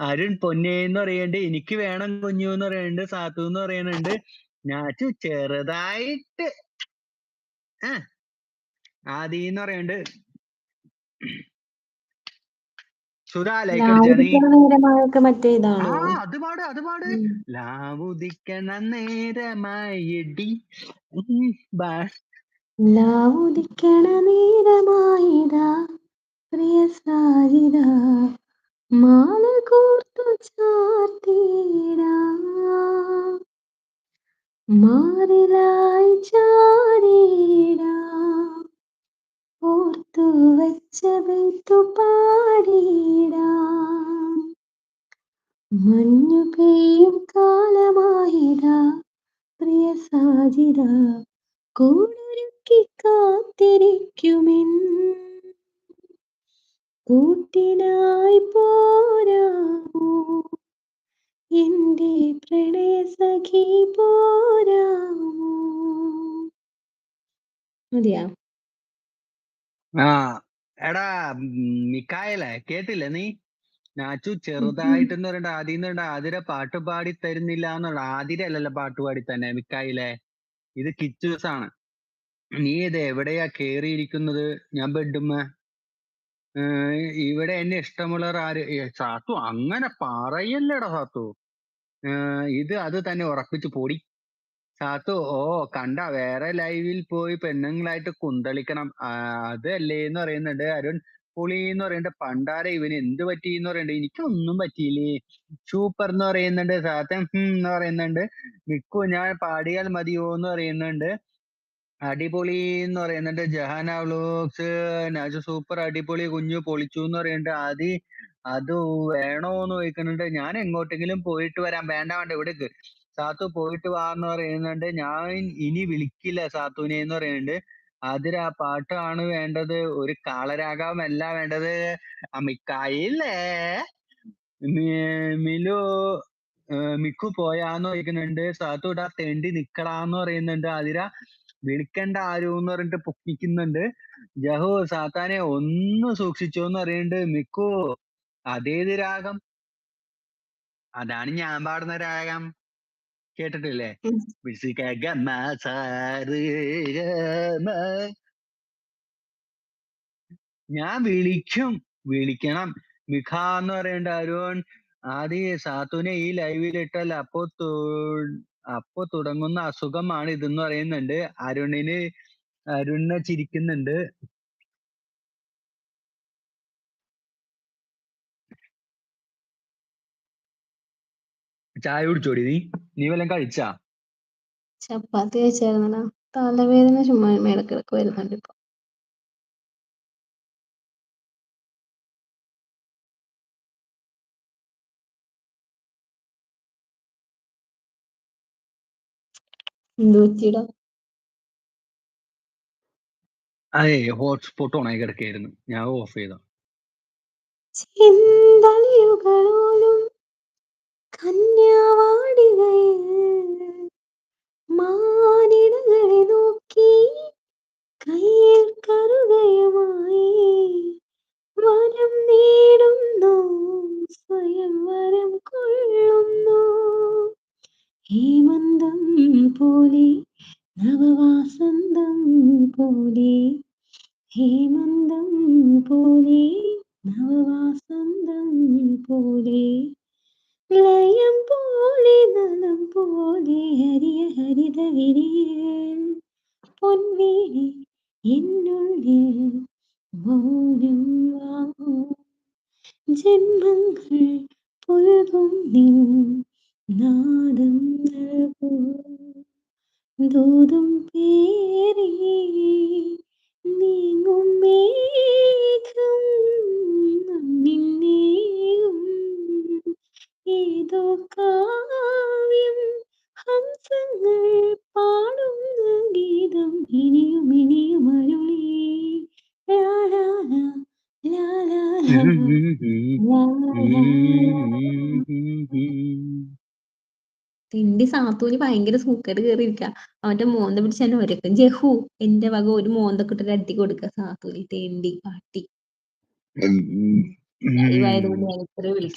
അരുൺ പൊന്നേന്ന് പറയുന്നുണ്ട്. എനിക്ക് വേണം കുഞ്ഞു എന്ന് പറയുന്നുണ്ട്. സാത്തു എന്ന് പറയുന്നുണ്ട്. ഞാൻ ചെറുതായിട്ട് ആ. എന്ന് പറയുന്നുണ്ട്. അത് പാട് അത് പാട്. ലാവുദിക്കണ നേരമായെടി ലാവുദിക്കണ നേരമായിതാ പ്രിയ സാരിതാ മാല കോർത്തു ചാർത്തിയിടാം മാറിലായി ചാരിയിടാം ഓർത്തു വച്ച ബെയ്ത്തു പാടിയിടാം മഞ്ഞു പെയ്യും കാലമായിടാ. പ്രിയ സാജിത കൂടൊരുക്കി കാത്തിരിക്കുമെൻ കൂട്ടിനായി പോരാമോ? എന്റെ പ്രണയ സഖി മതിയാ. ആ എടാ കേട്ടില്ല കേട്ടില്ലേ നീ? നാച്ചു ചെറുതായിട്ടെന്ന് പറയണ്ട ആദ്യം പറയണ്ട ആതിര പാട്ട് പാടി തരുന്നില്ല എന്നുള്ള ആതിര അല്ലല്ലോ പാട്ട് പാടി തന്നെ മിക്കായിലെ. ഇത് കിച്ചൂസ് ആണ് നീ ഇത് എവിടെയാ കേറിയിരിക്കുന്നത്? ഞാൻ ബെഡുമ്മ. ഇവിടെ എന്നെ ഇഷ്ടമുള്ളവർ ആര്? സാത്തു അങ്ങനെ പറയല്ലേടാ സാത്തു. ഇത് അത് തന്നെ ഉറപ്പിച്ച് പൊടി. സാത്തു ഓ കണ്ട വേറെ ലൈവിൽ പോയി പെണ്ണുങ്ങളായിട്ട് കുന്തളിക്കണം. അതല്ലേ എന്ന് പറയുന്നുണ്ട്. അരുൺ പുളി എന്ന് പറയുന്നുണ്ട്. പണ്ടാര ഇവന് എന്ത് പറ്റി എന്ന് പറയുന്നുണ്ട്. എനിക്കൊന്നും പറ്റിയില്ലേ. സൂപ്പർ എന്ന് പറയുന്നുണ്ട്. സാത്തൻ എന്ന് പറയുന്നുണ്ട്. മിക്കു ഞാൻ പാടിയാൽ മതിയോ എന്ന് പറയുന്നുണ്ട്. അടിപൊളി എന്ന് പറയുന്നുണ്ട് ജഹാന വ്ലോഗ്സ് നാജു സൂപ്പർ അടിപൊളി കുഞ്ഞു പൊളിച്ചു എന്ന് പറയുന്നുണ്ട് ആദി അത് വേണോന്ന് ചോദിക്കുന്നുണ്ട്. ഞാൻ എങ്ങോട്ടെങ്കിലും പോയിട്ട് വരാം. വേണ്ട വേണ്ട ഇവിടേക്ക്. സാത്തു പോയിട്ട് വാ എന്ന് പറയുന്നുണ്ട്. ഞാൻ ഇനി വിളിക്കില്ല സാത്തുവിനെ എന്ന് പറയുന്നുണ്ട് അതിൽ ആ പാട്ടാണ് വേണ്ടത്. ഒരു കാളരാഗമല്ല വേണ്ടത്. അമിക്കായില്ലേ? മിലു മിക്കു പോയാന്ന് ചോദിക്കുന്നുണ്ട്. സാത്തു ഇടാ തെണ്ടി നിക്കടാന്ന് പറയുന്നുണ്ട്. അതിര വിളിക്കണ്ട എന്ന് പറഞ്ഞിട്ട് പൊക്കിക്കുന്നുണ്ട്. ജഹു സാത്താനെ ഒന്ന് സൂക്ഷിച്ചോ എന്ന് പറയുന്നുണ്ട് മിക്കു അതേത് രാഗം? അതാണ് ഞാൻ പാടുന്ന രാഗം. കേട്ടിട്ടില്ലേ? ഞാൻ വിളിക്കും. വിളിക്കണം. മിഖ എന്ന് പറയണ്ട അരുൺ. ആദ്യ സാത്തുവിനെ ഈ ലൈവിൽ ഇട്ടാൽ അപ്പോ അപ്പോ തുടങ്ങുന്ന അസുഖമാണ് ഇതെന്ന് പറയുന്നുണ്ട്. അരുണിന് അരുണിനെ ചിരിക്കുന്നുണ്ട്. ചായ കുടിച്ചോടി നീ? നീ വല്ലതും കഴിച്ചാ? ചപ്പാത്തി കഴിച്ചായിരുന്നടാ തലവേദന ചുമ്മാ ഇടക്കിടക്ക് വരുന്നുണ്ട് ഇപ്പൊ. എന്ത് പറ്റിയടാ അതെ ഹോട്ട്സ്പോട്ട് ഓണായി കിടക്കായിരുന്നു ഞാൻ ഓഫ് ചെയ്തോളും കന്യാവാടികയിൽ മാനിടകളെ നോക്കി കയ്യിൽ കറുകയുമായി വരം നേടുന്നു സ്വയം വരം കൊള്ളുന്നു. പോലെ നവവാസന്തം പോലെ ഹേമന്തം പോലെ നവവാസന്തം പോലെ ലയം പോലെ നലം പോലെ ഹരിയ ഹരിത വിരിയൽ പൊൻവേലി എന്നുള്ളിൽ മൗനം വാങ്ങൂ. ജന്മങ്ങൾ പൊഴുതും നിൻ നാദം നൽകൂ. ദൂതും പേരേ നീങ്ങും മേഘം നിന്നേയും ഏതോ കാവ്യം ഹംസങ്ങൾ പാടുന്ന ഗീതം ഇനിയും ഇനിയും അരുളി. ലാലാല ലാലാല ലാലാല തിണ്ടി സാത്തൂന് ഭയങ്കര സൂക്കേട് കയറിയിരിക്ക അവന്റെ മോന്ത പിടിച്ച് എന്നെ ഒരക്കും ജഹു എന്റെ വക ഒരു മോന്ത ഇട്ടിട്ട് അടി കൊടുക്ക സാത്തൂന് തേണ്ടി പാട്ടി ലൈവായതുകൊണ്ട് ഞാൻ ഇത്ര വിളിക്കും